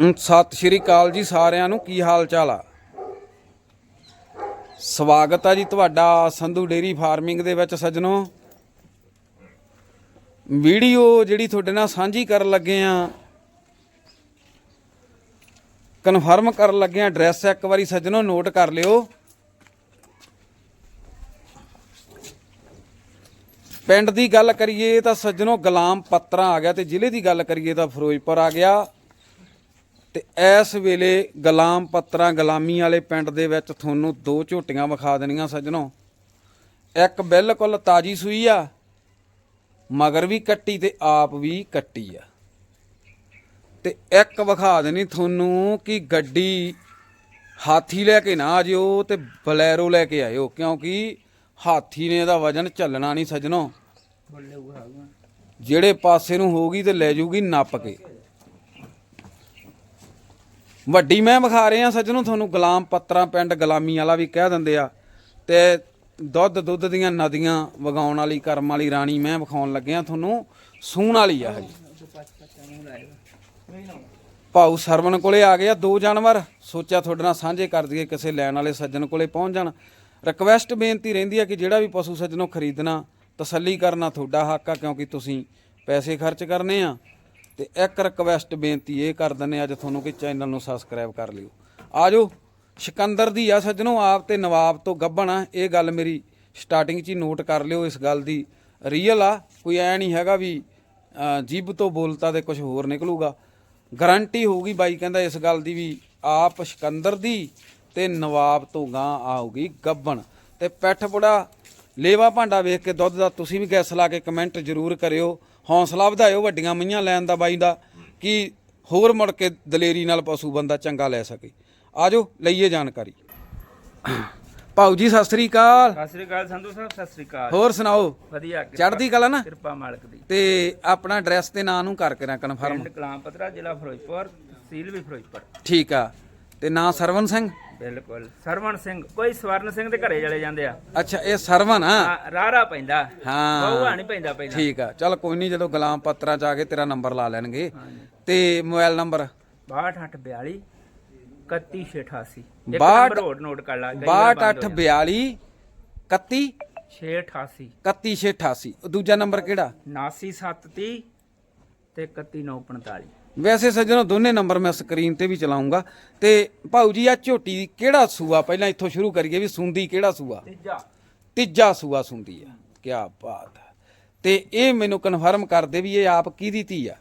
ਸਤਿ ਸ਼੍ਰੀ ਅਕਾਲ ਜੀ ਸਾਰਿਆਂ ਨੂੰ, ਕੀ ਹਾਲ ਚਾਲ ਆ? ਸਵਾਗਤ ਆ ਜੀ ਤੁਹਾਡਾ ਸੰਧੂ ਡੇਰੀ ਫਾਰਮਿੰਗ ਦੇ ਵਿੱਚ ਸੱਜਣੋ। ਵੀਡੀਓ ਜਿਹੜੀ ਤੁਹਾਡੇ ਨਾਲ ਸਾਂਝੀ ਕਰਨ ਲੱਗੇ ਆ, ਕਨਫਰਮ ਕਰਨ ਲੱਗੇ ਆ, ਐਡਰੈਸ ਇੱਕ ਵਾਰੀ ਸੱਜਣੋ ਨੋਟ ਕਰ ਲਿਓ। ਪਿੰਡ ਦੀ ਗੱਲ ਕਰੀਏ ਤਾਂ ਸੱਜਣੋ ਗੁਲਾਮ ਪੱਤਰਾ ਆ ਗਿਆ ਤੇ ਜ਼ਿਲ੍ਹੇ ਦੀ ਗੱਲ ਕਰੀਏ ਤਾਂ ਫਿਰੋਜ਼ਪੁਰ ਆ ਗਿਆ। ਤੇ ਇਸ ਵੇਲੇ ਗੁਲਾਮ ਪੱਤਰਾ ਗੁਲਾਮੀ ਵਾਲੇ ਪਿੰਡ ਦੇ ਵਿੱਚ ਤੁਹਾਨੂੰ ਦੋ ਝੋਟੀਆਂ ਵਿਖਾ ਦੇਣੀਆਂ ਸੱਜਣੋ। ਇੱਕ ਬਿਲਕੁਲ ਤਾਜੀ ਸੂਈ ਆ ਮਗਰ ਵੀ ਕੱਟੀ ਤੇ ਆਪ ਵੀ ਕੱਟੀ ਆ। ਤੇ ਇੱਕ ਵਿਖਾ ਦੇਣੀ ਤੁਹਾਨੂੰ ਕਿ ਗੱਡੀ ਹਾਥੀ ਲੈ ਕੇ ਨਾ ਜਿਓ ਤੇ ਬਲੈਰੋ ਲੈ ਕੇ ਆਇਓ ਕਿਉਂਕਿ ਹਾਥੀ ਨੇ ਇਹਦਾ ਵਜਨ ਝੱਲਣਾ ਨਹੀਂ ਸੱਜਣੋ। ਜਿਹੜੇ ਪਾਸੇ ਨੂੰ ਹੋਊਗੀ ਤੇ ਲੈ ਜਾਊਗੀ ਨੱਪ ਕੇ। ਵੱਡੀ ਮੈਂ ਵਿਖਾ ਰਹੇ ਆ ਸੱਜਣੋ, ਤੁਹਾਨੂੰ ਗੁਲਾਮ ਪੱਤਰਾ ਪਿੰਡ ਗੁਲਾਮੀ ਵਾਲਾ ਵੀ ਕਹਿ ਦਿੰਦੇ ਆ। ਤੇ ਦੁੱਧ ਦੁੱਧ ਦੀਆਂ ਨਦੀਆਂ ਵਗਾਉਣ ਵਾਲੀ, ਕਰਮ ਵਾਲੀ ਰਾਣੀ ਮੈਂ ਵਿਖਾਉਣ ਲੱਗਿਆ ਤੁਹਾਨੂੰ, ਸੂਣ ਵਾਲੀ ਆ ਹਜੀ। ਭਾਊ ਸਰਵਣ ਕੋਲੇ ਆ ਗਿਆ, ਦੋ ਜਾਨਵਰ। ਸੋਚਿਆ ਤੁਹਾਡੇ ਨਾਲ ਸਾਂਝੇ ਕਰ ਦਈਏ, ਕਿਸੇ ਲੈਣ ਵਾਲੇ ਸੱਜਣ ਕੋਲੇ ਪਹੁੰਚ ਜਾਣ। ਰਿਕਵੈਸਟ ਬੇਨਤੀ ਰਹਿੰਦੀ ਆ ਕਿ ਜਿਹੜਾ ਵੀ ਪਸ਼ੂ ਸੱਜਣੋਂ ਖਰੀਦਣਾ, ਤਸੱਲੀ ਕਰਨਾ ਤੁਹਾਡਾ ਹੱਕ ਆ, ਕਿਉਂਕਿ ਤੁਸੀਂ ਪੈਸੇ ਖਰਚ ਕਰਨੇ ਆ। ਤੇ ਇੱਕ ਰਿਕਵੈਸਟ ਬੇਨਤੀ ਇਹ ਕਰ ਦਿੰਨੇ ਅੱਜ ਤੁਹਾਨੂੰ ਕਿ ਚੈਨਲ ਨੂੰ ਸਬਸਕ੍ਰਾਈਬ ਕਰ ਲਿਓ। ਆਜੋ ਸਿਕੰਦਰ ਦੀ ਆ ਸੱਜਣੋ ਆਪ ਤੇ ਨਵਾਬ ਤੋਂ ਗੱਭਣ ਆ। ਇਹ ਗੱਲ ਮੇਰੀ ਸਟਾਰਟਿੰਗ 'ਚ ਹੀ ਨੋਟ ਕਰ ਲਿਓ ਇਸ ਗੱਲ ਦੀ ਰੀਅਲ ਆ। ਕੋਈ ਐ ਨਹੀਂ ਹੈਗਾ ਵੀ ਅਹ, ਤੋਂ ਬੋਲਤਾ ਤੇ ਕੁਝ ਹੋਰ ਨਿਕਲੂਗਾ। ਗਾਰੰਟੀ ਹੋਊਗੀ ਬਾਈ ਕਹਿੰਦਾ ਇਸ ਗੱਲ ਦੀ ਵੀ ਆਪ ਸਿਕੰਦਰ ਦੀ ਤੇ ਨਵਾਬ ਤੋਂ ਗਾਂ ਆਊਗੀ ਗੱਬਣ ਤੇ ਪਿੱਠ ਬੁੜਾ ਲੇਵਾ ਭਾਂਡਾ ਵੇਖ ਕੇ ਦੁੱਧ ਦਾ ਤੁਸੀਂ ਵੀ ਗੈਸ ਲਾ ਕੇ ਕਮੈਂਟ ਜ਼ਰੂਰ ਕਰਿਓ। ਹੌਸਲਾ ਵਧਾਇਓ ਵੱਡੀਆਂ ਮਈਆਂ ਲੈਣ ਦਾ ਬਾਈ ਦਾ ਕਿ ਹੋਰ ਮੁੜ ਕੇ ਦਲੇਰੀ ਨਾਲ ਪਸ਼ੂ ਬੰਦਾ ਚੰਗਾ ਲੈ ਸਕੇ। ਆਜੋ ਲਈਏ ਜਾਣਕਾਰੀ। ਭਾਊ ਜੀ ਸਤਿ ਸ੍ਰੀ ਅਕਾਲ। ਸਤਿ ਸ੍ਰੀ ਅਕਾਲ ਸੰਧੂ ਸਾਹਿਬ ਸਤਿ ਸ੍ਰੀ ਅਕਾਲ। ਹੋਰ ਸੁਣਾਓ? ਵਧੀਆ ਚੜ੍ਹਦੀ ਕਲਾ ਨਾ? ਕਿਰਪਾ ਮਾਲਕ ਦੀ। ਤੇ ਆਪਣਾ ਐਡਰੈਸ ਤੇ ਨਾਂ ਨੂੰ ਕਰ ਕੇ ਕਨਫਰਮ ਪਿੰਡ ਕਲਾਮਪਤਰਾ ਜ਼ਿਲ੍ਹਾ ਫਿਰੋਜ਼ਪੁਰ ਤਹਿਸੀਲ ਵੀ ਫਿਰੋਜ਼ਪੁਰ। ਠੀਕ ਆ। ਤੇ ਨਾਂ ਸਰਵਨ ਸਿੰਘ? ਬਿਲਕੁਲ। ਸਰਵਣ ਸਿੰਘ ਕੋਈ ਸਵਰਨ ਸਿੰਘ ਦੇ ਘਰੇ ਚਲੇ ਜਾਂਦੇ ਆ। ਅੱਛਾ ਇਹ ਸਰਵਨ ਆ? ਰਾਰਾ ਪੈਂਦਾ। ਹਾਂ। ਬਹੁਆ ਨਹੀਂ ਪੈਂਦਾ ਪੈਂਦਾ ਠੀਕ ਆ। ਚਲ ਕੋਈ ਨਹੀਂ ਜਦੋਂ ਗੁਲਾਮ ਪੱਤਰਾਂ ਚ ਆ ਕੇ ਤੇਰਾ ਨੰਬਰ ਲਾ ਲੈਣਗੇ। ਤੇ ਮੋਬਾਈਲ ਨੰਬਰ? 6242 31688 ਇੱਕ ਨੰਬਰ ਹੋਰ ਨੋਟ ਕਰ ਲਾ ਕਈ ਵਾਰ ਬੰਦ ਹੋ 6242 31 688 31688 ਦੂਜਾ ਨੰਬਰ ਕਿਹੜਾ? 99730 ਤੇ 31945 ਵੈਸੇ ਸੱਜਣੋ ਦੋਨੇ ਨੰਬਰ ਮੈਂ ਸਕਰੀਨ ਤੇ ਵੀ ਚਲਾਉਂਗਾ। ਤੇ ਭਾਊ ਜੀ ਆ ਝੋਟੀ ਦੀ ਕਿਹੜਾ ਸੂਆ? ਪਹਿਲਾਂ ਇੱਥੋਂ ਸ਼ੁਰੂ ਕਰੀਏ ਵੀ ਸੁੰਦੀ ਕਿਹੜਾ ਸੂਆ? ਤੀਜਾ। ਤੀਜਾ ਸੂਆ ਸੁੰਦੀ ਆ। ਕੀ ਬਾਤ ਹੈ ਤੇ ਇਹ ਮੈਨੂੰ ਕਨਫਰਮ ਕਰ ਦੇ ਵੀ ਇਹ ਆਪ ਕਿਹਦੀ ਧੀ ਆ?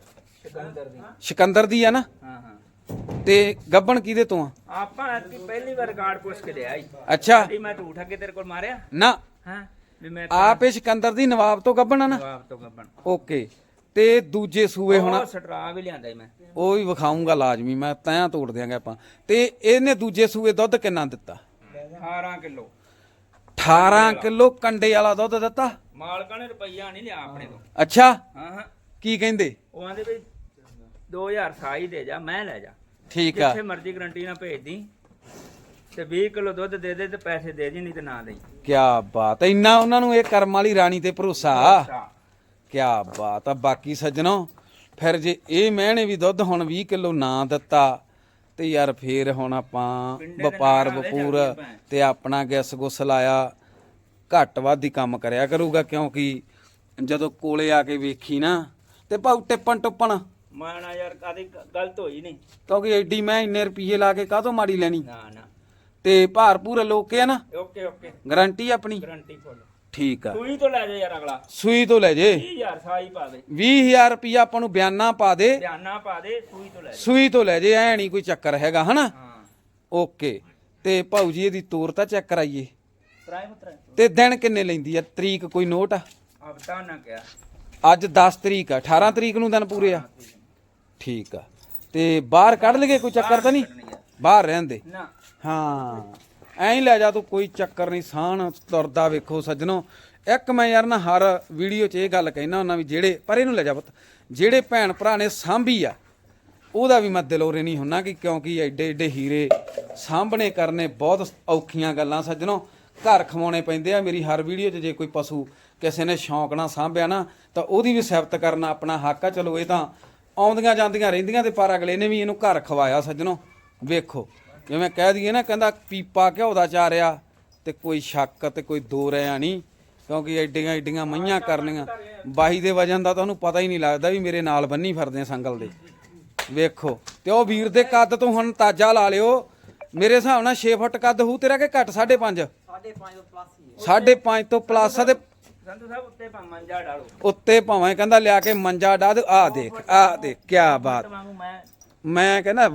ਸਿਕੰਦਰ ਦੀ। ਸਿਕੰਦਰ ਦੀ ਆ ਨਾ? ਹਾਂ ਹਾਂ। ਤੇ ਗੱਬਣ ਕਿਹਦੇ ਤੋਂ ਆ? ਆਪਾਂ ਐਤਕੀ ਪਹਿਲੀ ਵਾਰ ਰਿਕਾਰਡ ਪੁੱਛ ਕੇ ਲਿਆ ਈ। ਅੱਛਾ। ਜੀ ਮੈਂ ਝੂਠ ਅੱਗੇ ਤੇਰੇ ਕੋਲ ਮਾਰਿਆ? ਨਾ। ਹਾਂ? ਵੀ ਮੈਂ ਆਪ ਇਹ ਸਿਕੰਦਰ ਦੀ ਨਵਾਬ ਤੋਂ ਗੱਬਣ ਆ ਨਾ? ਜਵਾਬ ਤੋਂ ਗੱਬਣ। ਓਕੇ। ਤੇ ਦੂਜੇ ਸੂਏ ਹੁਣ ਉਹ ਸਟਰਾ ਵੀ ਲਿਆਂਦਾ ਮੈਂ। ਉਹ ਵੀ ਵਿਖਾਉਂਗਾ ਲਾਜ਼ਮੀ ਮੈਂ ਤੈਆਂ ਤੋੜ ਦਿਆਂਗੇ ਆਪਾਂ। ਤੇ ਇਹਨੇ ਦੂਜੇ ਸੂਏ ਦੁੱਧ ਕਿੰਨਾ ਦਿੱਤਾ? 18 ਕਿਲੋ। 18 ਕਿਲੋ ਕੰਡੇ ਵਾਲਾ ਦੁੱਧ ਦਿੱਤਾ? ਮਾਲਕਾਂ ਨੇ ਰੁਪਈਆ ਨਹੀਂ ਲਿਆ ਆਪਣੇ ਤੋਂ। ਅੱਛਾ। ਹਾਂ ਹਾਂ। ਕੀ ਕਹਿੰਦੇ? ਉਹ ਆਂਦੇ ਵੀ 2000 ਸਾਈ ਦੇ ਜਾ ਮੈਂ ਲੈ ਜਾ। ਠੀਕ ਆ। ਜਿੱਥੇ ਮਰਜ਼ੀ ਗਰੰਟੀ ਨਾਲ ਭੇਜ ਦੀ। ਤੇ 20 ਕਿਲੋ ਦੁੱਧ ਦੇ ਦੇ ਤੇ ਪੈਸੇ ਦੇ ਜੀ ਨਹੀਂ ਤੇ ਨਾ ਦੇਈ। ਕੀ ਬਾਤ ਹੈ ਇੰਨਾ ਉਹਨਾਂ ਨੂੰ ਇਹ ਕਰਮ ਵਾਲੀ ਰਾਣੀ ਤੇ ਭਰੋਸਾ। ਕੀ ਬਾਤ ਆ ਬਾਕੀ ਸੱਜਣੋ ਫਿਰ ਜੇ ਇਹ ਮਹਿਣੇ ਵੀ ਦੁੱਧ ਹੁਣ 20 ਕਿਲੋ ਨਾ ਦਿੱਤਾ ਤੇ ਯਾਰ ਫੇਰ ਹੁਣ ਆਪਾਂ ਵਪਾਰ ਵਪੂਰ। ਤੇ ਆਪਣਾ ਗਿਸ ਗੁੱਸ ਲਾਇਆ ਘੱਟ ਵੱਧ ਹੀ ਕੰਮ ਕਰਿਆ ਕਰੂਗਾ ਕਿਉਂਕਿ ਜਦੋਂ ਕੋਲੇ ਆ ਕੇ ਵੇਖੀ ਨਾ ਤੇ ਭਾਉ ਟਿੱਪਣ ਟੁੱਪਣ। ਮੈਂ ਨਾ ਯਾਰ ਕਾਦੀ ਗਲਤ ਹੋਈ ਨਹੀਂ। ਕਿਉਂਕਿ ਐਡੀ ਮੈਂ ਇੰਨੇ ਰੁਪਏ ਲਾ ਕੇ ਕਾਹਤੋਂ ਮਾੜੀ ਲੈਣੀ? ਨਾ ਨਾ। ਤੇ ਭਾਰ ਪੂਰੇ ਲੋਕੇ ਆ ਨਾ ਓਕੇ ਓਕੇ। ਗਾਰੰਟੀ ਆਪਣੀ? Guarantee full. ਠੀਕ ਆ। ਤੂੰ ਤੋਂ ਲੈ ਜਾ ਯਾਰ ਅਗਲਾ। ਸੂਈ ਤੋਂ ਲੈ ਜੇ। 20000 ਸਾਈ ਪਾ ਦੇ। 20000 ਰੁਪਇਆ ਆਪਾਂ ਨੂੰ ਬਿਆਨਾ ਪਾ ਦੇ। ਧਿਆਨਾ ਪਾ ਦੇ ਸੂਈ ਤੋਂ ਲੈ ਜਾ। ਸੂਈ ਤੋਂ ਲੈ ਜੇ ਐ ਨਹੀਂ ਕੋਈ ਚੱਕਰ ਹੈਗਾ ਹਨਾ? ਹਾਂ। ਓਕੇ। ਤੇ ਭਾਊ ਜੀ ਇਹਦੀ ਤੋਰ ਤਾਂ ਚੈੱਕ ਕਰਾਈਏ। ਤੇ ਦਿਨ ਕਿੰਨੇ ਲੈਂਦੀ ਆ? ਤਰੀਕ ਕੋਈ ਨੋਟ ਆ? ਨਾ ਕਿਹਾ। ਅੱਜ 10 ਤਰੀਕ ਆ। 18 ਤਰੀਕ ਨੂੰ ਦਿਨ ਪੂਰੇ ਆ। ਠੀਕ ਆ। ਤੇ ਬਾਹਰ ਕੱਢ ਲਈਏ ਕੋਈ ਚੱਕਰ ਤਾਂ ਨਹੀਂ? ਬਾਹਰ ਰਹਿੰਦੇ ਨਾ। ਹਾਂ। ਐਂ ਹੀ ਲੈ ਜਾ ਤੂੰ, ਕੋਈ ਚੱਕਰ ਨਹੀਂ ਸਾਹਣ ਤੁਰਦਾ ਵੇਖੋ ਸੱਜਣੋ। ਇੱਕ ਮੈਂ ਯਾਰ ਨਾ ਹਰ ਵੀਡੀਓ 'ਚ ਇਹ ਗੱਲ ਕਹਿਣਾ ਹੁੰਦਾ ਵੀ ਜਿਹੜੇ, ਪਰ ਇਹਨੂੰ ਲੈ ਜਾ ਪੁੱਤ, ਜਿਹੜੇ ਭੈਣ ਭਰਾ ਨੇ ਸਾਂਭੀ ਆ, ਉਹਦਾ ਵੀ ਮੈਂ ਦਿਲੋਰੇ ਨਹੀਂ ਹੁੰਨਾ ਕਿ ਕਿਉਂਕਿ ਐਡੇ ਐਡੇ ਹੀਰੇ ਸਾਂਭਣੇ ਕਰਨੇ ਬਹੁਤ ਔਖੀਆਂ ਗੱਲਾਂ ਸੱਜਣੋ। ਘਰ ਖਵਾਉਣੇ ਪੈਂਦੇ ਆ, ਮੇਰੀ ਹਰ ਵੀਡੀਓ 'ਚ ਜੇ ਕੋਈ ਪਸ਼ੂ ਕਿਸੇ ਨੇ ਸ਼ੌਂਕ ਨਾਲ ਸਾਂਭਿਆ ਨਾ, ਤਾਂ ਉਹਦੀ ਵੀ ਸਿਫਤ ਕਰਨਾ ਆਪਣਾ ਹੱਕ ਆ। ਚਲੋ ਇਹ ਤਾਂ ਆਉਂਦੀਆਂ ਜਾਂਦੀਆਂ ਰਹਿੰਦੀਆਂ ਤੇ ਪਰ ਅਗਲੇ ਨੇ ਵੀ ਇਹਨੂੰ ਘਰ ਖਵਾਇਆ ਸੱਜਣੋ। ਵੇਖੋ। ਜਿਵੇਂ ਕਹਿ ਦਈਏ ਨਾ ਕਹਿੰਦਾ ਪੀਪਾ ਘਿਓ ਦਾ ਚਾਰਿਆ ਤੇ ਕੋਈ ਸ਼ੱਕ ਤੇ ਕੋਈ ਦੋ ਰਿਆ ਨਹੀਂ ਕਿਉਂਕਿ ਐਡੀਆਂ ਐਡੀਆਂ ਮਈਆਂ ਕਰਨੀਆਂ। ਬਾਈ ਦੇ ਵਜਨ ਦਾ ਤੁਹਾਨੂੰ ਪਤਾ ਹੀ ਨਹੀਂ ਲੱਗਦਾ ਵੀ ਮੇਰੇ ਨਾਲ ਬੰਨੀ ਫਿਰਦੇ ਆ ਸੰਗਲ ਦੇ। ਵੇਖੋ ਤੇ ਉਹ ਵੀਰ ਦੇ ਕੱਦ ਤੋਂ ਹੁਣ ਤਾਜਾ ਲਾ ਲਿਓ। ਮੇਰੇ ਹਿਸਾਬ ਨਾਲ 6 ਫੁੱਟ ਕੱਦ ਹੋਊ ਤੇਰਾ ਕਿ ਘੱਟ 5.5 5.5 ਤੋਂ ਪਲੱਸ ਆ ਤੇ ਸੰਧੂ ਸਾਹਿਬ ਉੱਤੇ ਪਾ ਮੰਜਾ ਡਾਲੋ। ਉੱਤੇ ਭਾਵੇਂ ਕਹਿੰਦਾ ਲਿਆ ਕੇ ਮੰਜਾ ਡਾ ਦੇ ਆ ਦੇਖ ਆ ਦੇਖ ਕੀ ਬਾਤ। ਮੈਂ ਕਹਿੰਦਾ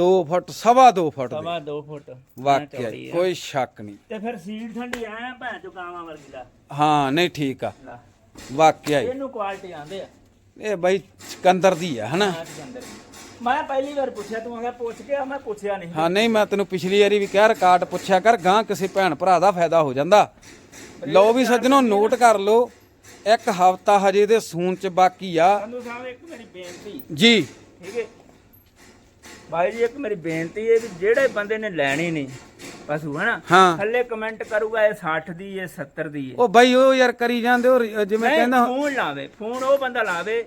2 ਫੁੱਟ ਸਵਾ 2 ਫੁੱਟ ਦੇ। ਸਵਾ 2 ਫੁੱਟ। ਵਾਕਿਆ ਹੀ, ਕੋਈ ਸ਼ੱਕ ਨਹੀਂ। ਤੇ ਫਿਰ ਸੀਟ ਠੰਡੀ ਐ ਭੈਣ ਚੋ ਕਾਵਾਂ ਵਰਗੀ ਦਾ। ਹਾਂ ਨਹੀਂ ਠੀਕ ਆ। ਲਾ। ਵਾਕਿਆ ਹੀ ਇਹਨੂੰ ਕੁਆਲਿਟੀ ਆਂਦੇ ਆ। ਇਹ ਬਾਈ ਸਿਕੰਦਰ ਦੀ ਆ ਹਨਾ? ਆਹ ਦੇ। ਅੰਦਰ ਮੈਂ ਪਹਿਲੀ ਵਾਰ ਪੁੱਛਿਆ ਤੂੰ ਆਖਿਆ ਪੁੱਛ ਕੇ ਆ ਮੈਂ ਪੁੱਛਿਆ ਨਹੀਂ। ਹਾਂ ਨਹੀਂ ਮੈਂ ਤੈਨੂੰ ਪਿਛਲੀ ਵਾਰੀ ਵੀ ਕਿਹਾ ਰਿਕਾਰਡ ਪੁੱਛਿਆ ਕਰ ਗਾਂ ਕਿਸੇ ਭੈਣ ਭਰਾ ਦਾ ਫਾਇਦਾ ਹੋ ਜਾਂਦਾ। ਲਓ ਵੀ ਸੱਜਣੋ ਨੋਟ ਕਰ ਲਓ ਇੱਕ ਹਫਤਾ ਹਜੇ ਦੇ ਸੂਨ ਚ ਬਾਕੀ ਆ। ਸੰਧੂ ਸਾਹਿਬ ਇੱਕ ਮੇਰੀ ਬੇਨਤੀ। ਜੀ। ਠੀਕ ਹੈ। ਭਾਈ ਜੀ ਇੱਕ ਮੇਰੀ ਬੇਨਤੀ ਹੈ ਵੀ ਜਿਹੜੇ ਬੰਦੇ ਨੇ ਲੈਣੀ ਨਹੀਂ ਪਸ਼ੂ ਹਾਂ। ਥੱਲੇ ਕਮੈਂਟ ਕਰੂਗਾ ਇਹ 60 ਦੀ ਇਹ 70 ਦੀ ਉਹ ਬਾਈ ਉਹ ਯਾਰ ਕਰੀ ਜਾਂਦੇ ਉਹ ਜਿਵੇਂ ਕਹਿੰਦਾ ਫੋਨ ਲਾਵੇ ਫੋਨ ਉਹ ਬੰਦਾ ਲਾਵੇ।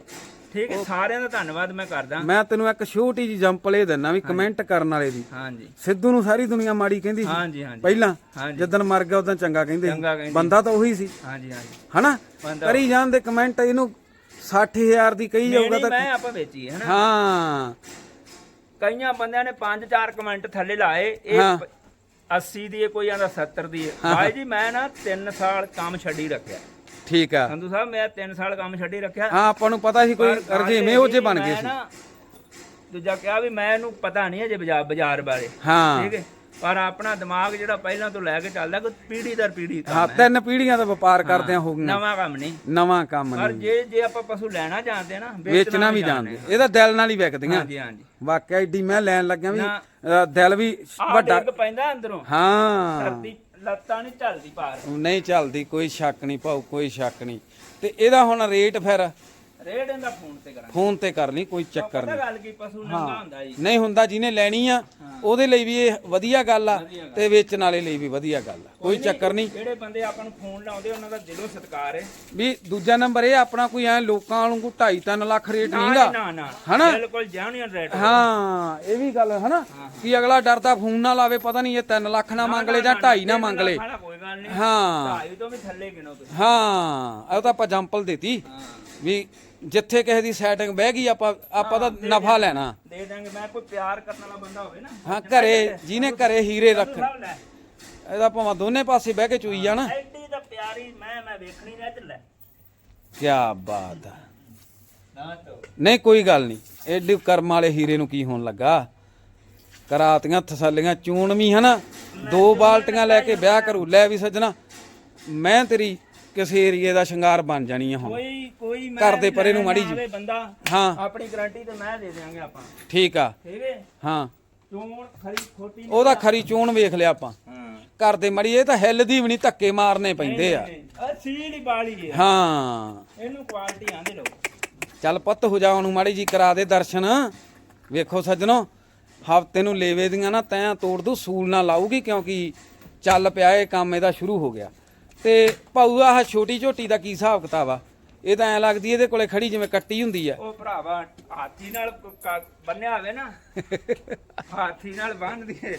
ਠੀਕ ਹੈ ਸਾਰਿਆਂ ਦਾ ਧੰਨਵਾਦ ਮੈਂ ਕਰਦਾ। ਮੈਂ ਤੈਨੂੰ ਇੱਕ ਛੋਟੀ ਜੀ ਜੰਪਲ ਇਹ ਦਿੰਨਾ ਵੀ ਕਮੈਂਟ ਕਰਨ ਵਾਲੇ ਦੀ। ਹਾਂਜੀ। ਸਿੱਧੂ ਨੂੰ ਸਾਰੀ ਦੁਨੀਆ ਮਾੜੀ ਕਹਿੰਦੀ ਸੀ। ਹਾਂਜੀ ਹਾਂਜੀ। ਪਹਿਲਾਂ। ਜਦੋਂ ਮਰ ਗਿਆ ਉਦੋਂ ਚੰਗਾ ਕਹਿੰਦੇ। ਬੰਦਾ ਤਾਂ ਉਹੀ ਸੀ। ਹਾਂਜੀ ਹਾਂਜੀ। ਹਨਾ? ਕਰੀ ਜਾਂਦੇ ਕਮੈਂਟ ਇਹਨੂੰ 60000 ਦੀ ਕਹੀ ਜਾਊਗਾ ਤਾਂ ਮੈਂ ਆਪਾਂ ਵੇਚੀ ਹੈ ਹਾਂ। ਕਈਆਂ ਬੰਦਿਆਂ ਨੇ 5-4 ਕਮੈਂਟ ਥੱਲੇ ਲਾਏ ਇਹ ਹਾਂ। ਪ- 80 ਦੀ ਹੈ ਕੋਈ ਆਂਦਾ 70 ਦੀ ਹੈ। ਭਾਈ ਜੀ ਮੈਂ ਨਾ 3 ਸਾਲ ਕੰਮ ਛੱਡੀ ਰੱਖਿਆ। ਠੀਕ ਆ। ਸੰਧੂ ਸਾਹਿਬ ਮੈਂ 3 ਸਾਲ ਕੰਮ ਛੱਡੀ ਰੱਖਿਆ। ਹਾਂ ਆਪਾਂ ਨੂੰ ਪਤਾ ਸੀ ਕੋਈ ਪਰ ਗੱਲ ਇਹ ਵੀ ਬਣ ਗਏ ਮੈਂ ਸੀ। ਨਾ ਦੂਜਾ ਕਿਹਾ ਵੀ ਮੈਂ ਇਹਨੂੰ ਪਤਾ ਨਹੀਂ ਅਜੇ ਬਾਜ਼ਾਰ ਬਾਜ਼ਾਰ ਬਾਰੇ। ਹਾਂ। ਠੀਕ ਹੈ। ਪਰ ਆਪਣਾ ਦਿਮਾਗ ਜਿਹੜਾ ਪਹਿਲਾਂ ਤੋਂ ਲੈ ਕੇ ਚੱਲਦਾ ਕੋਈ ਪੀੜੀ ਦਰ ਪੀੜੀ ਹਾਂ ਤਿੰਨ ਪੀੜ੍ਹੀਆਂ ਦਾ ਵਪਾਰ ਕਰਦਿਆਂ ਹੋ ਗਈਆਂ। ਨਵਾਂ ਕੰਮ ਨਹੀਂ। ਨਵਾਂ ਕੰਮ ਪਰ ਨਹੀਂ। ਜੇ ਜੇ ਆਪਾਂ ਪਸ਼ੂ ਲੈਣਾ ਚਾਹਦੇ ਨਾ ਵੇਚਣਾ ਵੀ ਜਾਣਦੇ ਇਹਦਾ ਦਿਲ ਨਾਲ ਹੀ ਵਿਕਦੀਆਂ। ਹਾਂਜੀ ਹਾਂਜੀ। ਵਾਕਿਆ ਏਡੀ ਮੈਂ ਲੈਣ ਲੱਗਿਆ ਵੀ ਦਿਲ ਵੀ ਵੱਡਾ ਡਿੱਗ ਪੈਂਦਾ ਅੰਦਰੋਂ। ਹਾਂ। ਧਰਤੀ ਲੱਤਾਂ ਨਹੀਂ ਝਲਦੀ ਪਾਰ। ਨਹੀਂ ਚੱਲਦੀ ਕੋਈ ਸ਼ੱਕ ਨਹੀਂ ਭਾਉ ਕੋਈ ਸ਼ੱਕ ਨਹੀਂ। ਤੇ ਇਹਦਾ ਹੁਣ ਰੇਟ ਫਿਰ ਇਹਦਾ ਫੋਨ ਤੇ ਕਰਾਂ ਫੋਨ ਤੇ ਕਰ ਲਈ ਕੋਈ ਚੱਕਰ ਪਤਾ ਨਹੀਂ। ਗੱਲ ਕੀ ਪਸ਼ੂ ਨੰਗਾ ਹੁੰਦਾ ਜੀ। ਨਹੀਂ ਹੁੰਦਾ ਜਿਹਨੇ ਲੈਣੀ ਆ ਉਹਦੇ ਲਈ ਵੀ ਇਹ ਵਧੀਆ ਗੱਲ ਆ ਤੇ ਵੇਚਣ ਵਾਲੇ ਲਈ ਵੀ ਵਧੀਆ ਗੱਲ ਆ। ਕੋਈ ਚੱਕਰ ਨਹੀਂ। ਜਿਹੜੇ ਬੰਦੇ ਆਪਾਂ ਨੂੰ ਫੋਨ ਲਾਉਂਦੇ ਉਹਨਾਂ ਦਾ ਦਿਲੋਂ ਸਤਿਕਾਰ ਹੈ ਵੀ ਦੂਜਾ ਨੰਬਰ ਇਹ ਆਪਣਾ ਕੋਈ ਐ ਲੋਕਾਂ ਵਾਂਗੂ 2.5 3 ਲੱਖ ਰੇਟ ਨਹੀਂਗਾ। ਨਾ ਨਾ ਹਨਾ? ਬਿਲਕੁਲ ਜੈਨੂਇਨ ਰੇਟ ਹਾਂ ਇਹ ਵੀ ਗੱਲ ਹਨਾ? ਕਿ ਅਗਲਾ ਡਰਦਾ ਫੋਨ ਨਾ ਲਾਵੇ ਪਤਾ ਨਹੀਂ ਇਹ 3 ਲੱਖ ਨਾ ਮੰਗ ਲੇ ਜਾਂ 2.5 ਨਾ ਮੰਗ ਲੇ। ਕੋਈ ਗੱਲ ਨਹੀਂ। ਹਾਂ। ਢਾਈ ਤੋਂ ਵੀ ਥੱਲੇ ਗਿਣੋ ਤੁਸੀਂ। ਹਾਂ ਇਹ ਤਾਂ ਆਪਾਂ ਜੰਪਲ ਦੇਤੀ। ਵੀ ਜਿੱਥੇ ਕਿਸੇ ਦੀ ਸੈਟਿੰਗ ਬਹਿ ਗਈ ਆਪਾਂ ਆਪਾਂ ਤਾਂ ਨਫਾ ਲੈਣਾ। ਦੇ ਦਾਂਗੇ ਮੈਂ ਕੋਈ ਪਿਆਰ ਕਰਨ ਵਾਲਾ ਬੰਦਾ ਹੋਵੇ ਨਾ। ਹਾਂ ਘਰੇ ਜਿਹਨੇ ਘਰੇ ਹੀਰੇ ਰੱਖ ਸਭ ਲੈ। ਇਹਦਾ ਭਾਵੇਂ ਦੋਨੇ ਪਾਸੇ ਬਹਿ ਕੇ ਚੂਈ ਜਾਣਾ। ਐਡੀ ਤਾਂ ਪਿਆਰੀ ਮੈਂ ਮੈਂ ਵੇਖਣੀ ਨਾ ਤੇ ਲੈ। ਕੀ ਬਾਤ ਆ। ਨਹੀਂ ਕੋਈ ਗੱਲ ਨਹੀਂ। ਐਡੀ ਕਰਮ ਵਾਲੇ ਹੀਰੇ ਨੂੰ ਕੀ ਹੋਣ ਲੱਗਾ? ਕਰਾਤੀਆਂ ਤਸੱਲੀਆਂ ਚੂਣ ਵੀ ਹਨਾ। ਦੋ ਬਾਲਟੀਆਂ ਲੈ ਕੇ ਵਿਆਹ ਕਰੂ ਲੈ ਵੀ ਸੱਜਣਾ। ਮੈਂ ਤੇਰੀ ਕਿਸੇ ਏਰੀਏ ਦਾ ਸ਼ਿੰਗਾਰ ਬਣ ਜਾਣੀ ਆ ਹੁਣ। ਕੋਈ ਕੋਈ ਮੈਂ ਘਰ ਦੇ ਪਰੇ ਨੂੰ ਮਾੜੀ ਜੀ। ਆਵੇ ਬੰਦਾ ਹਾਂ। ਆਪਣੀ ਗਾਰੰਟੀ ਤੇ ਮੈਂ ਦੇ ਦਿਆਂਗੇ ਆਪਾਂ। ਠੀਕ ਆ। ਠੀਕ ਹੈ? ਹਾਂ। ਚੋਣ ਖਰੀ ਖੋਟੀ ਨਹੀਂ। ਉਹਦਾ ਖਰੀ ਚੂਣ ਵੇਖ ਲਿਆ ਆਪਾਂ। ਹਾਂ। ਘਰ ਦੇ ਮੜੀ ਇਹ ਤਾਂ ਹਿੱਲਦੀ ਵੀ ਨਹੀਂ ਧੱਕੇ ਮਾਰਨੇ ਪੈਂਦੇ ਆ। ਆ ਸੀੜ ਹੀ ਬਾਲੀ ਹੈ। ਹਾਂ। ਇਹਨੂੰ ਕੁਆਲਿਟੀ ਆਂਦੇ ਲੋ ਚੱਲ ਪੁੱਤ ਹੋ ਜਾ ਉਹਨੂੰ ਮਾੜੀ ਜੀ ਕਰਾ ਦੇ ਦਰਸ਼ਨ। ਵੇਖੋ ਸੱਜਣੋ ਹਫ਼ਤੇ ਨੂੰ ਲੇਵੇ ਦੀਆਂ ਨਾ ਤੈਂ ਤੋੜ ਦੂ ਸੂਲ ਨਾ ਲਾਊਗੀ ਕਿਉਂਕਿ ਚੱਲ ਪਿਆ ਇਹ ਕੰਮ ਇਹਦਾ ਸ਼ੁਰੂ ਹੋ ਗਿਆ। ਤੇ ਭਾਊ ਆਹ ਛੋਟੀ ਝੋਟੀ ਦਾ ਕੀ ਹਿਸਾਬ ਕਿਤਾਬ ਆ? ਇਹ ਤਾਂ ਐ ਲੱਗਦੀ ਇਹਦੇ ਕੋਲੇ ਖੜੀ ਜਿਵੇਂ ਕੱਟੀ ਹੁੰਦੀ ਆ। ਉਹ ਭਰਾਵਾ ਹਾਥੀ ਨਾਲ ਕ- ਕ- ਬੰਨਿਆ ਹੋਵੇ ਨਾ। ਹਾਥੀ ਨਾਲ ਬੰਨ ਦੀਏ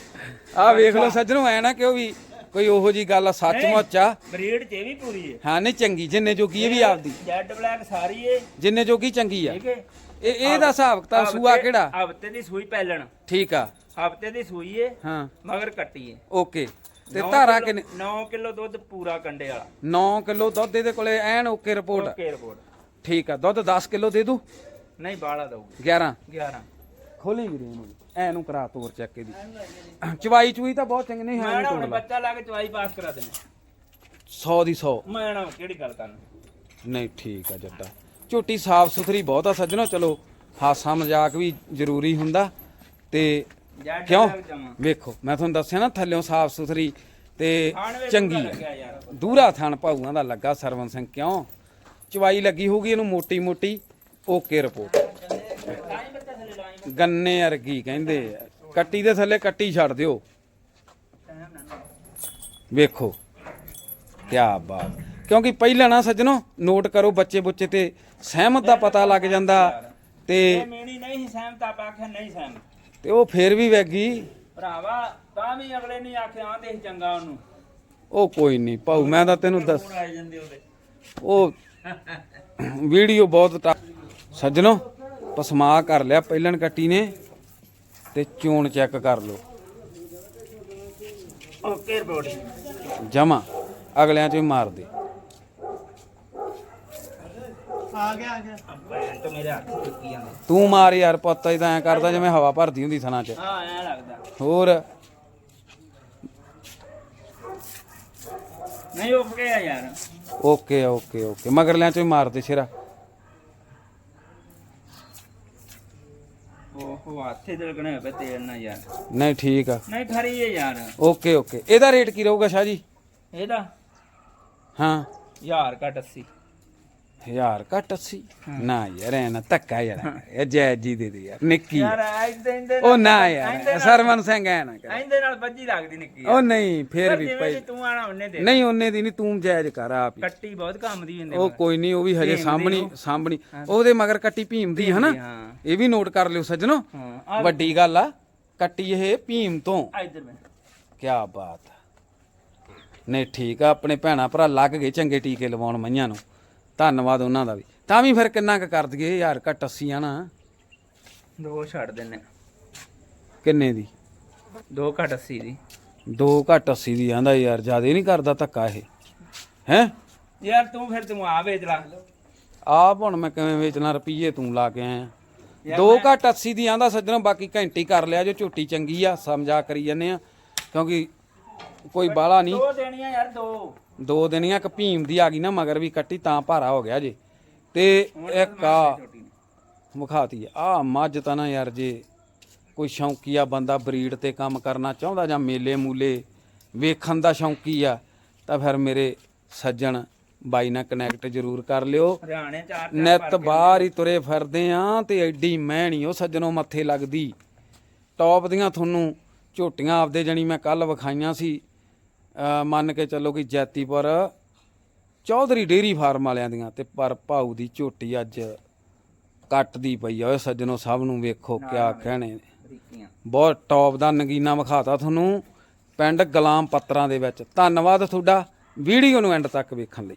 ਆਹ ਵੇਖ ਲਓ ਸੱਜਣੋ ਐ ਨਾ ਕਿ ਉਹ ਵੀ ਕੋਈ ਉਹੋ ਜੀ ਗੱਲ ਆ ਸੱਚਮੁੱਚ ਆ। ਬਰੀਡ ਚ ਇਹ ਵੀ ਪੂਰੀ ਹੈ ਹਾਂ ਨਹੀਂ ਚੰਗੀ ਜਿੰਨੇ ਜੋਗੀ ਇਹ ਵੀ ਆਪਦੀ। ਜੈਡ ਬਲੈਕ ਸਾਰੀ ਏ। ਜਿੰਨੇ ਜੋਗੀ ਚੰਗੀ ਆ। ਠੀਕ ਹੈ ਇਹ ਇਹਦਾ ਹਿਸਾਬ ਕਿਤਾਬ ਸੂਆ ਕਿਹੜਾ? ਹਫ਼ਤੇ ਦੀ ਸੂਈ ਪੈਲਣ। ਠੀਕ ਆ। ਹਫ਼ਤੇ ਦੀ ਸੂਈ ਏ ਹਾਂ। ਮਗਰ ਕੱਟੀ ਏ। ਓਕੇ। ਤੇ ਧਾਰਾ ਕਿੰਨੇ 9 ਕਿਲੋ ਦੁੱਧ ਪੂਰਾ ਕੰਡੇ ਵਾਲਾ। 9 ਕਿਲੋ ਦੁੱਧ ਇਹਦੇ ਕੋਲੇ ਐਨ ਓਕੇ ਰਿਪੋਰਟ। Okay report. ਠੀਕ ਆ ਦੁੱਧ 10 ਕਿਲੋ ਦੇ ਦੂ? ਨਹੀਂ ਬਾਲਾ ਦਊਗੀ। 11 11 ਖੋਲੀ ਵੀਰੇ ਇਹਨੂੰ ਐ ਨੂੰ ਕਰਾ ਤੋਰ ਚੱਕ ਇਹਦੀ। ਚਵਾਈ ਚੂਈ ਤਾਂ ਬਹੁਤ ਚੰਗੀ ਨਹੀਂ ਹੈ ਮੈਂ ਨਾ ਹੁਣ ਬੱਚਾ ਲਾ ਕੇ ਚਵਾਈ ਪਾਸ ਕਰਾ ਦੇਣੀ। 100 ਦੀ 100 ਮੈਂ ਨਾ ਕਿਹੜੀ ਗੱਲ ਕਰਨੀ? ਨਹੀਂ ਠੀਕ ਆ ਜੱਟਾ। ਝੋਟੀ ਸਾਫ਼ ਸੁਥਰੀ ਬਹੁਤ ਆ ਸੱਜਣੋ ਚਲੋ ਹਾਸਾ ਮਜ਼ਾਕ ਵੀ ਜ਼ਰੂਰੀ ਹੁੰਦਾ। ਤੇ ਕਿਉਂ? ਵੇਖੋ ਮੈਂ ਤੁਹਾਨੂੰ ਦੱਸਿਆ ਨਾ ਥੱਲਿਓਂ ਸਾਫ਼ ਸੁਥਰੀ ਤੇ ਚੰਗੀ। ਯਾਰ ਦੂਰਾ ਥਣ ਭਾਊਆਂ ਦਾ ਲੱਗਾ ਸਰਵਨ ਸਿੰਘ ਕਿਉਂ? ਚਵਾਈ ਲੱਗੀ ਹੋਊਗੀ ਇਹਨੂੰ ਮੋਟੀ ਮੋਟੀ। Okay report. ਗੰਨੇ ਵਰਗੀ ਕਹਿੰਦੇ ਕੱਟੀ ਦੇ ਥੱਲੇ ਕੱਟੀ ਛੱਡ ਦਿਓ। ਵੇਖੋ ਕੀ ਬਾਤ। ਕਿਉਂਕਿ ਪਹਿਲਾਂ ਨਾ ਸੱਜਣੋ ਨੋਟ ਕਰੋ ਬੱਚੇ ਬੁੱਚੇ ਤੇ ਸਹਿਮਤ ਦਾ ਪਤਾ ਲੱਗ ਜਾਂਦਾ ਤੇ ਮੇਣੀ ਨਹੀਂ ਸਹਿਮਤ ਆਪਾਂ ਆਖਿਆ ਨਹੀਂ ਸਹਿਮਤ। ਤੇ ਉਹ ਫੇਰ ਵੀ ਵੈਗੀ ਭਰਾਵਾ ਤਾਂ ਵੀ ਅਗਲੇ ਨੇ ਆਖਿਆ ਆਂਦੇ ਸੀ ਚੰਗਾ ਉਹਨੂੰ। ਉਹ ਕੋਈ ਨਹੀਂ ਭਾਊ ਮੈਂ ਤਾਂ ਤੈਨੂੰ ਦੱਸ ਜਾਂਦੇ ਉਹਦੇ। ਉਹ ਵੀਡੀਓ ਬਹੁਤ ਸੱਜਣੋ ਪਸਮਾ ਕਰ ਲਿਆ ਪਹਿਲਣ ਕੱਟੀ ਨੇ ਤੇ ਚੋਣ ਚੈੱਕ ਕਰ ਲਓ। Okay report. ਜਮਾ ਅਗਲਿਆਂ ਚ ਵੀ ਮਾਰ ਦੇ ਆ ਗਿਆ ਆ ਗਿਆ। ਭੈਣ ਤੋਂ ਮੇਰੇ ਹੱਥ ਚੁੱਕੀ ਜਾਂਦੇ ਤੂੰ ਮਾਰ ਯਾਰ ਪੁੱਤ ਇਦਾਂ ਐ ਕਰਦਾ ਜਿਵੇਂ ਹਵਾ ਭਰਦੀ ਹੁੰਦੀ ਥਣਾ ਚ। ਹਾਂ ਐ ਲੱਗਦਾ। ਹੋਰ? ਨਹੀਂ ਉੱਪ ਗਿਆ ਯਾਰ। Okay okay okay. ਮਗਰਲਿਆਂ ਚ ਵੀ ਮਾਰ ਦੇ ਸਿਰਾ। ਉਹ ਹੱਥੇ ਦਿਲਕਣੇ ਹੋਏ ਪਏ ਤੇਲ ਨਾਲ ਯਾਰ। ਨਹੀਂ ਠੀਕ ਆ। ਨਹੀਂ ਖਰੀ ਹੈ ਯਾਰ। Okay okay. ਇਹਦਾ ਰੇਟ ਕੀ ਰਹੂਗਾ ਸ਼ਾਹ ਜੀ? ਇਹਦਾ? ਹਾਂ। ਯਾਰ ਘਟ 80 ਹਜ਼ਾਰ ਘੱਟ 80 ਨਾ ਯਾਰ ਐ ਨਾ ਧੱਕਾ ਯਾਰ। ਇਹ ਜੈ ਜੀ ਦੇ ਦੇ ਯਾਰ ਨਿੱਕੀ। ਯਾਰ ਐਂਦੇ ਇੰਦੇ ਉਹ ਨਾ ਯਾਰ ਸਰਵਨ ਸਿੰਘ ਐ ਨਾ ਕਰ। ਐਂਦੇ ਨਾਲ ਬੱਜੀ ਲੱਗਦੀ ਨਿੱਕੀ ਉਹ ਨਹੀਂ ਫੇਰ ਵੀ ਭਾਈ ਤੂੰ ਆਣਾ ਉਹਨੇ ਦੇ ਨਹੀਂ ਉਹਨੇ ਦੀ ਨਹੀਂ ਤੂੰ ਜਾਇਜ਼ ਕਰ ਆਪ ਕੱਟੀ ਬਹੁਤ ਕੰਮ ਦੀ ਹੁੰਦੀ ਉਹ ਕੋਈ ਨਹੀਂ ਉਹ ਵੀ ਹਜੇ ਸਾਹਮਣੀ। ਸਾਹਮਣੀ। ਉਹਦੇ ਮਗਰ ਕੱਟੀ ਭੀਮ ਦੀ ਹਨਾ? ਇਹ ਵੀ ਨੋਟ ਕਰ ਲਿਓ ਸੱਜਣੋ। ਵੱਡੀ ਗੱਲ ਆ ਕੱਟੀ ਇਹ ਭੀਮ ਤੋਂ। ਇੱਧਰ ਮੈਂ। ਕੀ ਬਾਤ। ਨਹੀਂ ਠੀਕ ਆ ਆਪਣੇ ਭੈਣਾ ਭਰਾ ਲੱਗ ਗਏ ਚੰਗੇ ਟੀਕੇ ਲਵਾਉਣ ਮਈਆਂ ਨੂੰ। ਧੰਨਵਾਦ ਉਹਨਾਂ ਦਾ ਵੀ। ਤਾਂ ਵੀ ਫਿਰ ਕਿੰਨਾ ਕੁ ਕਰ ਦਈਏ? ਯਾਰ ਘੱਟ 80 ਆ ਨਾ। ਦੋ ਛੱਡ ਦਿੰਨੇ ਕਿੰਨੇ ਦੀ? ਦੋ ਘਟ 80 ਦੀ। ਦੋ ਘੱਟ 80 ਦੀ ਆਂਦਾ ਯਾਰ ਜਿਆਦੇ ਨਹੀਂ ਕਰਦਾ ਧੱਕਾ ਇਹ। ਹੈ? ਯਾਰ ਤੂੰ ਫਿਰ ਤੂੰ ਆ ਵੇਚ ਲਾ। ਆਪ ਹੁਣ ਮੈਂ ਕਿਵੇਂ ਵੇਚਣਾ ਰੁਪਈਏ ਤੂੰ ਲਾ ਕੇ ਆਇਆ। ਦੋ ਘੱਟ 80 ਦੀ ਆਂਦਾ ਸੱਜਣੋ ਬਾਕੀ ਘੰਟੀ ਕਰ ਲਿਆ ਜੋ ਝੋਟੀ ਚੰਗੀ ਆ ਸਮਝਾ ਕਰੀ ਜੰਨੇ ਆ। ਕਿਉਂਕਿ ਕੋਈ ਬਾਲਾ ਨਹੀਂ ਦੋ ਦੇਣੀਆਂ ਯਾਰ ਦੋ। ਦੋ ਦਿਨੀਆਂ ਇੱਕ ਭੀਮ ਦੀ ਆ ਗਈ ਨਾ ਮਗਰ ਵੀ ਕੱਟੀ ਤਾਂ ਭਾਰਾ ਹੋ ਗਿਆ ਜੇ। ਤੇ ਇੱਕ ਆ। ਵਿਖਾਤੀ ਆ। ਮੱਝ ਤਾਂ ਨਾ ਯਾਰ ਜੇ ਕੋਈ ਸ਼ੌਂਕੀਆ ਬੰਦਾ ਬਰੀਡ ਤੇ ਕੰਮ ਕਰਨਾ ਚਾਹੁੰਦਾ ਜਾਂ ਮੇਲੇ ਮੂਲੇ ਵੇਖਣ ਦਾ ਸ਼ੌਂਕੀ ਆ ਤਾਂ ਫਿਰ ਮੇਰੇ ਸੱਜਣ ਬਾਈ ਨਾਲ ਕਨੈਕਟ ਜ਼ਰੂਰ ਕਰ ਲਿਓ। ਹਰਿਆਣੇ ਚਾਰ ਨਿੱਤ ਬਾਹਰ ਹੀ ਤੁਰੇ ਫਿਰਦੇ ਆ ਤੇ ਐਡੀ ਮਹਿਣੀ ਉਹ ਸੱਜਣੋਂ ਮੱਥੇ ਲੱਗਦੀ। ਟੌਪ ਦੀਆਂ ਤੁਹਾਨੂੰ ਝੋਟੀਆਂ ਆਪਦੇ ਜਣੀ ਮੈਂ ਕੱਲ ਵਿਖਾਈਆਂ ਸੀ। ਮੰਨ ਕੇ ਚੱਲੋ ਕਿ ਜੈਤੀਪੁਰ ਚੌਧਰੀ ਡੇਰੀ ਫਾਰਮ ਵਾਲਿਆਂ ਦੀਆਂ ਤੇ ਪਰ ਭਾਊ ਦੀ ਝੋਟੀ ਅੱਜ ਕੱਟਦੀ ਪਈ ਆ। ਓਏ ਸੱਜਣੋ ਸਭ ਨੂੰ ਵੇਖੋ ਕਿਆ ਕਹਿਣੇ ਬਹੁਤ ਟੌਪ ਦਾ ਨਗੀਨਾ ਵਿਖਾਤਾ ਤੁਹਾਨੂੰ ਪਿੰਡ ਗੁਲਾਮ ਪੱਤਰਾਂ ਦੇ ਵਿੱਚ। ਧੰਨਵਾਦ ਤੁਹਾਡਾ ਵੀਡੀਓ ਨੂੰ ਐਂਡ ਤੱਕ ਵੇਖਣ ਲਈ।